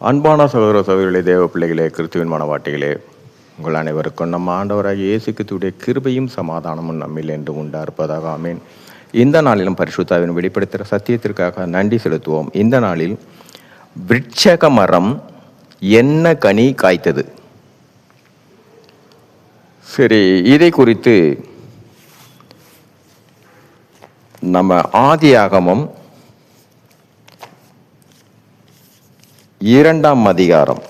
அன்பான சகோதர சகோதரிகளே தேவ பிள்ளைகளே கிறிஸ்துவின் மனவாட்டிகளே உங்கள் அனைவருக்கும் நம்ம ஆண்டவராக இயேசு கிறிஸ்துவுடைய கிருபையும் சமாதானமும் நம்மில் என்று உண்டா இருப்பதாக ஆமேன். இந்த நாளிலும் பரிசுத்தாவின் வெளிப்படுத்துகிற சத்தியத்திற்காக நன்றி செலுத்துவோம். இந்த நாளில் விட்சக மரம் என்ன கனி காய்த்தது? சரி இதை குறித்து நம்ம ஆதியாகமம் இரண்டாம் அதிகாரம்.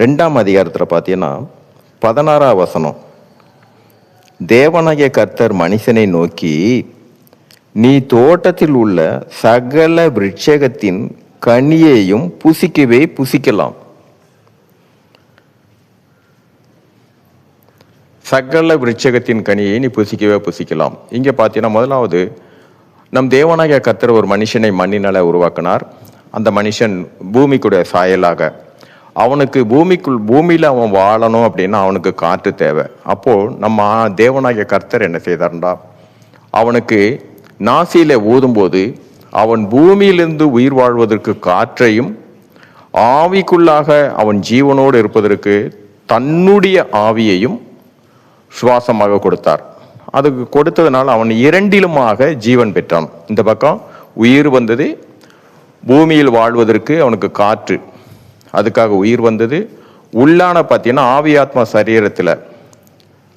ரெண்டாம் அதிகாரத்தில் பார்த்தீங்கன்னா பதினாறாம் வசனம். தேவனாகிய கர்த்தர் மனுஷனை நோக்கி நீ தோட்டத்தில் உள்ள சகல விருட்சகத்தின் கனியையும் புசிக்கவே புசிக்கலாம். சகல விருட்சகத்தின் கனியை நீ புசிக்கவே புசிக்கலாம். இங்கே பார்த்தீங்கன்னா முதலாவது நம் தேவனாகிய கர்த்தர் ஒரு மனுஷனை மண்ணினால உருவாக்கினார். அந்த மனுஷன் பூமிக்குடைய சாயலாக. அவனுக்கு பூமிக்குள் பூமியில் அவன் வாழணும் அப்படின்னா அவனுக்கு காற்று தேவை. அப்போது நம்ம தேவனாகிய கர்த்தர் என்ன செய்தார்டா அவனுக்கு நாசியில் ஊதும்போது அவன் பூமியிலிருந்து உயிர் வாழ்வதற்கு காற்றையும் ஆவிக்குள்ளாக அவன் ஜீவனோடு இருப்பதற்கு தன்னுடைய ஆவியையும் சுவாசமாக கொடுத்தார். அதுக்கு கொடுத்ததுனால அவன் இரண்டிலுமாக ஜீவன் பெற்றான். இந்த பக்கம் உயிர் வந்தது பூமியில் வாழ்வதற்கு அவனுக்கு காற்று. அதுக்காக உயிர் வந்தது. உள்ளான பார்த்தீங்கன்னா ஆவி ஆத்மா சரீரத்தில்.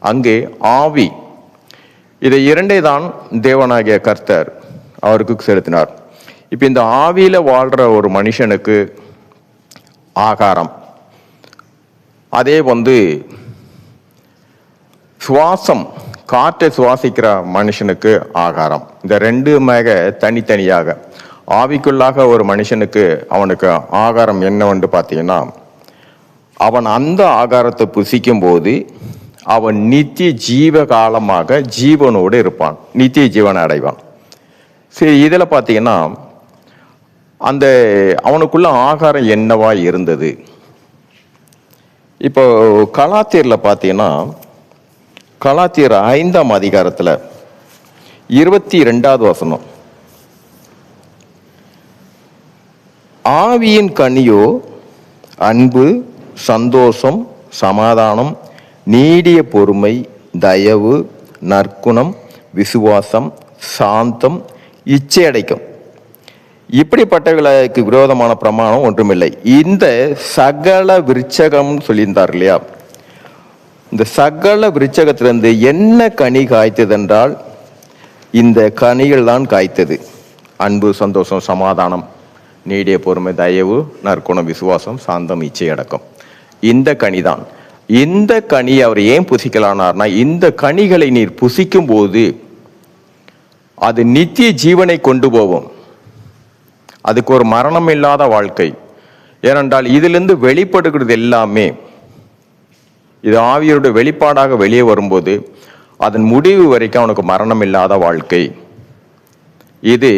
அங்கே ஆவி. இதை இரண்டே தான் தேவனாகிய கர்த்தர் அவருக்கு செலுத்தினார். இப்போ இந்த ஆவியில் வாழ்கிற ஒரு மனுஷனுக்கு ஆகாரம். அதே வந்து சுவாசம். காற்றை சுவாசிக்கிற மனுஷனுக்கு ஆகாரம். இந்த ரெண்டுமாக தனித்தனியாக ஆவிக்குள்ளாக ஒரு மனுஷனுக்கு அவனுக்கு ஆகாரம் என்னவென்று பார்த்தீங்கன்னா அவன் அந்த ஆகாரத்தை புசிக்கும் போது அவன் நித்திய ஜீவ காலமாக ஜீவனோடு இருப்பான். நித்திய ஜீவனை அடைவான். சரி இதில் பார்த்தீங்கன்னா அந்த அவனுக்குள்ள ஆகாரம் என்னவா இருந்தது? இப்போ கலாத்தீரில் பார்த்தீங்கன்னா கலாத்தியர் ஐந்தாம் அதிகாரத்தில் இருபத்தி ரெண்டாவது வசனம். ஆவியின் கனியோ அன்பு சந்தோஷம் சமாதானம் நீடிய பொறுமை தயவு நற்குணம் விசுவாசம் சாந்தம் இச்சையடைக்கும் இப்படிப்பட்டவர்களுக்கு விரோதமான பிரமாணம் ஒன்றுமில்லை. இந்த சகல விருச்சகம் சொல்லியிருந்தார் இல்லையா? இந்த சகல விருச்சகத்திலிருந்து என்ன கனி காய்த்தது என்றால் இந்த கனிகள் தான் காய்த்தது. அன்பு சந்தோஷம் சமாதானம் நீடிய பொறுமை தயவு நற்குணம் விசுவாசம் சாந்தம் இச்சை அடக்கம். இந்த கனிதான். இந்த கனி அவர் ஏன் புசிக்கலானார்னா இந்த கனிகளை நீர் புசிக்கும் போது அது நித்திய ஜீவனை கொண்டு போவோம் அதுக்கு ஒரு மரணம் இல்லாத வாழ்க்கை. ஏனென்றால் இதிலிருந்து வெளிப்படுகிறது எல்லாமே இது ஆவியருடைய வெளிப்பாடாக வெளியே வரும்போது அதன் முடிவு வரைக்கும் அவனுக்கு மரணம் இல்லாத வாழ்க்கை. இது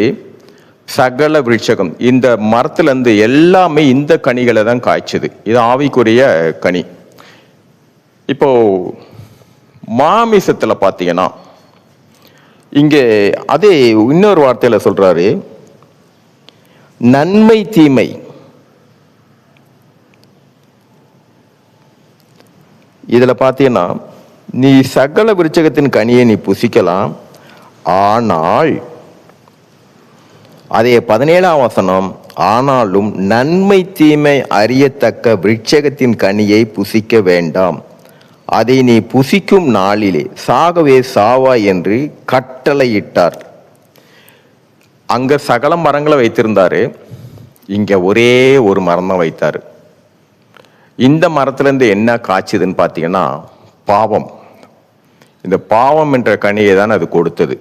சகல விருட்சகம். இந்த மரத்திலிருந்து எல்லாமே இந்த கனிகளை தான் காய்ச்சது. இது ஆவிக்குரிய கனி. இப்போ மாமிசத்தில் பார்த்தீங்கன்னா இங்கே அதே இன்னொரு வார்த்தையில் சொல்கிறாரு நன்மை தீமை. இதில் பார்த்தீங்கன்னா நீ சகல விருச்சகத்தின் கனியை நீ புசிக்கலாம். ஆனால் அதே பதினேழாம் வசனம் ஆனாலும் நன்மை தீமை அறியத்தக்க விருட்சகத்தின் கனியை புசிக்க வேண்டாம். அதை நீ புசிக்கும் நாளிலே சாகவே சாவா என்று கட்டளையிட்டார். அங்க சகல மரங்களை வைத்திருந்தாரு. இங்க ஒரே ஒரு மரம் தான் வைத்தாரு. இந்த மரத்துலேருந்து என்ன காய்ச்சதுன்னு பார்த்தீங்கன்னா பாவம். இந்த பாவம் என்ற கனியை தான் அது கொடுத்தது.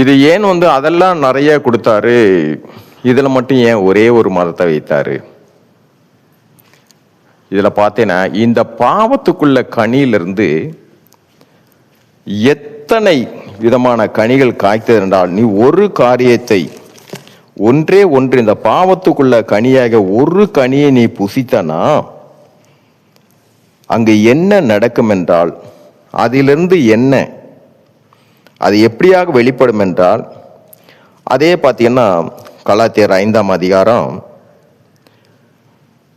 இது ஏன் வந்து அதெல்லாம் நிறைய கொடுத்தாரு? இதில் மட்டும் ஏன் ஒரே ஒரு மரத்தை வைத்தாரு? இதில் பார்த்தேன்னா இந்த பாவத்துக்குள்ள கனியிலிருந்து எத்தனை விதமான கனிகள் காய்த்தது என்றால் நீ ஒரு காரியத்தை ஒன்றே ஒன்று இந்த பாவத்துக்குள்ள கனியாக ஒரு கனியை நீ புசித்தனா? அங்கு என்ன நடக்கும் என்றால் அதிலிருந்து என்ன? அது எப்படியாக வெளிப்படும் என்றால் அதே பார்த்தீங்கன்னா கலாத்தியர் ஐந்தாம் அதிகாரம்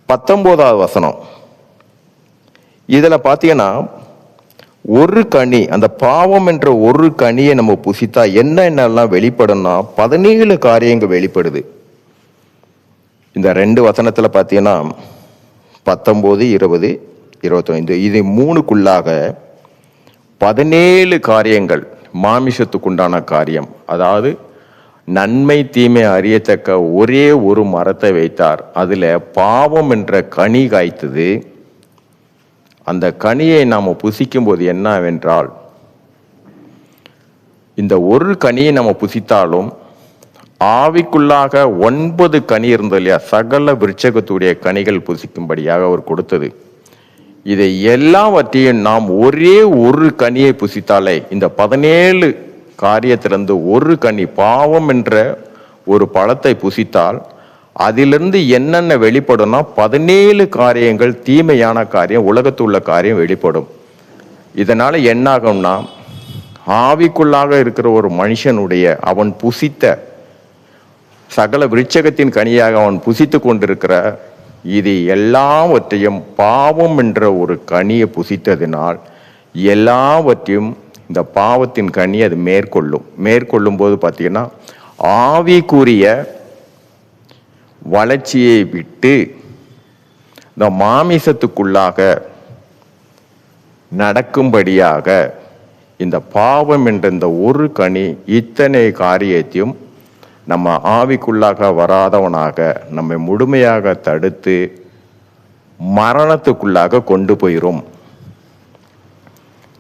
பத்தொன்பதாவது வசனம். இதில் பார்த்தீங்கன்னா ஒரு கனி அந்த பாவம் என்ற ஒரு கனியை நம்ம புசித்தா என்ன என்னெல்லாம் வெளிப்படும்னா பதினேழு காரியங்கள் வெளிப்படுது. இந்த ரெண்டு வசனத்தில் பார்த்தீங்கன்னா பத்தொம்போது இருபது இருபத்தைந்து இது மூணுக்குள்ளாக பதினேழு காரியங்கள் மாமிசத்துக்குண்டான காரியம். அதாவது நன்மை தீமை அறியத்தக்க ஒரே ஒரு மரத்தை வைத்தார். அதில் பாவம் என்ற கனி காய்த்தது. அந்த கனியை நாம் புசிக்கும்போது என்னவென்றால் இந்த ஒரு கனியை நம்ம புசித்தாலும் ஆவிக்குள்ளாக ஒன்பது கனி இருந்தது இல்லையா? சகல விருட்சகத்துடைய கனிகள் புசிக்கும்படியாக அவர் கொடுத்தது. இதை எல்லாவற்றையும் நாம் ஒரே ஒரு கனியை புசித்தாலே இந்த பதினேழு காரியத்திலிருந்து ஒரு கனி பாவம் என்ற ஒரு பழத்தை புசித்தால் அதிலிருந்து என்னென்ன வெளிப்படும்னா பதினேழு காரியங்கள் தீமையான காரியம் உலகத்துள்ள காரியம் வெளிப்படும். இதனால் என்னாகும்னா ஆவிக்குள்ளாக இருக்கிற ஒரு மனுஷனுடைய அவன் புசித்த சகல விருட்சகத்தின் கனியாக அவன் புசித்து கொண்டிருக்கிற இது எல்லாவற்றையும் பாவம் என்ற ஒரு கனியை புசித்ததினால் எல்லாவற்றையும் இந்த பாவத்தின் கனி அது மேற்கொள்ளும். மேற்கொள்ளும் போது பார்த்தீங்கன்னா ஆவிக்குரிய வளர்ச்சியை விட்டு இந்த மாமிசத்துக்குள்ளாக நடக்கும்படியாக இந்த பாவம் என்ற இந்த ஒரு கனி இத்தனை காரியத்தையும் நம்ம ஆவிக்குள்ளாக வராதவனாக நம்மை முழுமையாக தடுத்து மரணத்துக்குள்ளாக கொண்டு போயிரும்.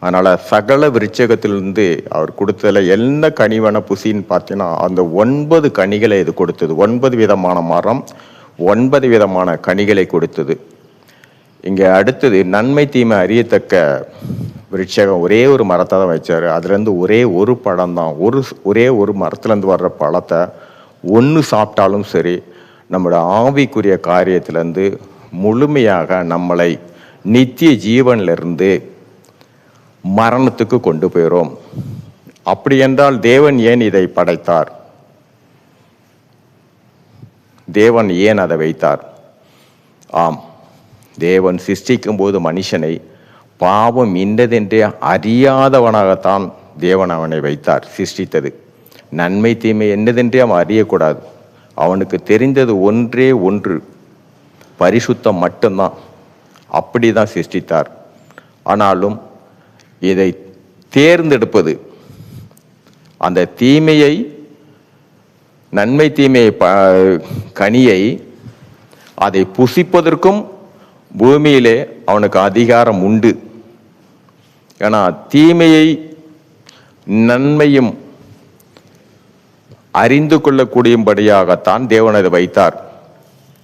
அதனால் சகல விருட்சகத்திலிருந்து அவர் கொடுத்ததுல என்ன கனிவன புசின்னு பார்த்தீங்கன்னா அந்த ஒன்பது கனிகளை இது கொடுத்தது. ஒன்பது விதமான மரம் ஒன்பது விதமான கனிகளை கொடுத்தது. இங்கே அடுத்தது நன்மை தீமை அறியத்தக்க விருட்சகம் ஒரே ஒரு மரத்தை தான் வச்சார். அதுலேருந்து ஒரே ஒரு பழம் தான். ஒரு ஒரே ஒரு மரத்துலேருந்து வர்ற பழத்தை ஒன்று சாப்பிட்டாலும் சரி நம்மளோட ஆவிக்குரிய காரியத்திலேருந்து முழுமையாக நம்மளை நித்திய ஜீவனிலிருந்து மரணத்துக்கு கொண்டு போயிடும் அப்படி என்றால் தேவன் ஏன் இதை படைத்தார்? தேவன் ஏன் அதை வைத்தார்? ஆம் தேவன் சிருஷ்டிக்கும் போது மனுஷனை பாவம் இன்னதென்றே அறியாதவனாகத்தான் தேவன் அவனை வைத்தார் சிருஷ்டித்தது. நன்மை தீமை என்னதென்றே அவன் அறியக்கூடாது. அவனுக்கு தெரிந்தது ஒன்றே ஒன்று பரிசுத்தம் மட்டும்தான். அப்படி தான் சிருஷ்டித்தார். ஆனாலும் இதை தேர்ந்தெடுப்பது அந்த தீமையை நன்மை தீமையை ப- கனியை அதை புசிப்பதற்கும் பூமியிலே அவனுக்கு அதிகாரம் உண்டு. ஏன்னா தீமையை நன்மையும் அறிந்து கொள்ளக்கூடியபடியாகத்தான் தேவன் அதை வைத்தார்.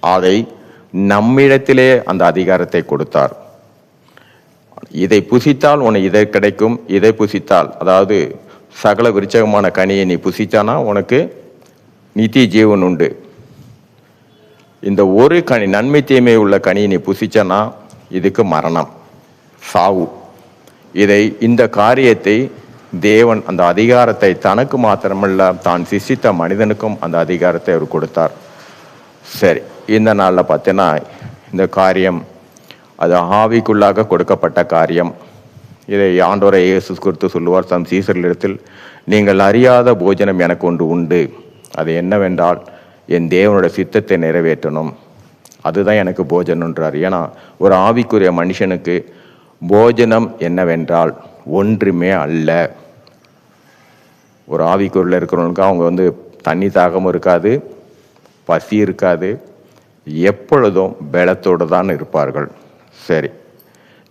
அதை நம்மிடத்திலே அந்த அதிகாரத்தை கொடுத்தார். இதை புசித்தால் உனக்கு இதை கிடைக்கும் இதை புசித்தால். அதாவது சகல விருச்சகமான கனியை நீ புசித்தானா உனக்கு நித்திய ஜீவன் உண்டு. இந்த ஒரு கனி நன்மை தீமை உள்ள கனியை நீ புசிச்சனா இதுக்கு மரணம். சாவு. இதை இந்த காரியத்தை தேவன் அந்த அதிகாரத்தை தனக்கு மாத்திரமல்ல தான் சிசித்த மனிதனுக்கும் அந்த அதிகாரத்தை அவர் கொடுத்தார். சரி இந்த நாளில் பார்த்தீங்கன்னா இந்த காரியம் அது ஆவிக்குள்ளாக கொடுக்கப்பட்ட காரியம். இதை ஆண்டோரை இயேசு குறித்து சொல்லுவார் தம் சீசர்களிடத்தில் நீங்கள் அறியாத போஜனம் எனக்கு ஒன்று உண்டு. அது என்னவென்றால் என் தேவனோட சித்தத்தை நிறைவேற்றணும். அதுதான் எனக்கு போஜனன்றார் ஏன்னா ஒரு ஆவிக்குரிய மனுஷனுக்கு போஜனம் என்னவென்றால் ஒன்றுமே அல்ல. ஒரு ஆவிக்குரில் இருக்கிறவனுக்கு அவங்க வந்து தண்ணி தாகமும் இருக்காது பசி இருக்காது எப்பொழுதும் பலத்தோடு தான் இருப்பார்கள். சரி.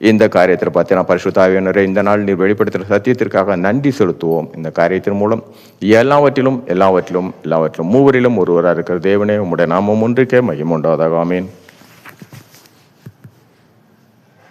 இந்த காரியத்தில் பார்த்தீங்கன்னா பரிசுத்தாவியனரை இந்த நாள் நீர் வெளிப்படுத்துகிற சத்தியத்திற்காக நன்றி செலுத்துவோம். இந்த காரியத்தின் மூலம் எல்லாவற்றிலும் எல்லாவற்றிலும் எல்லாவற்றிலும் மூவரிலும் ஒருவராக இருக்கிற தேவனே உம்முடைய நாமம் ஒன்றுக்கே மகிமுண்டாவதாக ஆமீன்.